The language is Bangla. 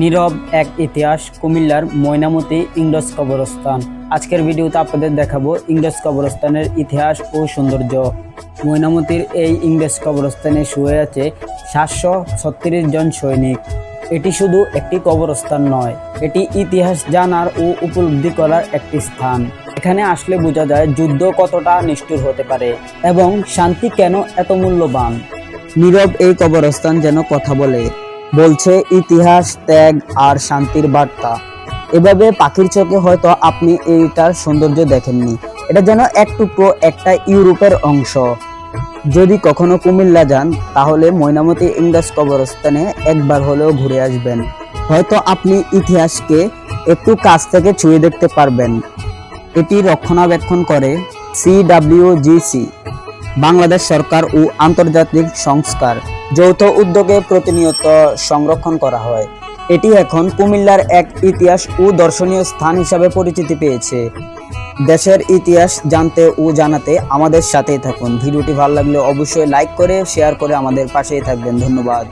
নীরব এক ইতিহাস কুমিল্লার ময়নামতি ইংরেজ কবরস্থান। আজকের ভিডিওতে আপনাদের দেখাবো ইংরেজ কবরস্থানের ইতিহাস ও সৌন্দর্য। ময়নামতির এই ইংরেজ কবরস্থানে শুয়ে আছে সাতশো ছত্রিশ জন সৈনিক। এটি শুধু একটি কবরস্থান নয়, এটি ইতিহাস জানার ও উপলব্ধি করার একটি স্থান। এখানে আসলে বোঝা যায় যুদ্ধ কতটা নিষ্ঠুর হতে পারে এবং শান্তি কেন এত মূল্যবান। নীরব এই কবরস্থান যেন কথা বলে। বলছে, ইতিহাস, ত্যাগ আর শান্তির বার্তা। এভাবে পাখির চোখে হয়তো আপনি এইটার সৌন্দর্য দেখেননি। এটা যেন এক টুকরো একটা ইউরোপের অংশ। যদি কখনো কুমিল্লা যান, তাহলে ময়নামতি ইংরেজ কবরস্থানে একবার হলেও ঘুরে আসবেন। হয়তো আপনি ইতিহাসকে একটু কাছ থেকে ছুঁয়ে দেখতে পারবেন। এটি রক্ষণাবেক্ষণ করে সিডাব্লিউজিসি বাংলাদেশ সরকার ও আন্তর্জাতিক সংস্কার যৌথ উদ্যোগে প্রতিনিয়ত সংরক্ষণ করা হয়। এটি এখন কুমিল্লার এক ইতিহাস ও দর্শনীয় স্থান হিসাবে পরিচিতি পেয়েছে। দেশের ইতিহাস জানতে ও জানাতে আমাদের সাথেই থাকুন। ভিডিওটি ভালো লাগলে অবশ্যই লাইক করে, শেয়ার করে আমাদের পাশেই থাকবেন। ধন্যবাদ।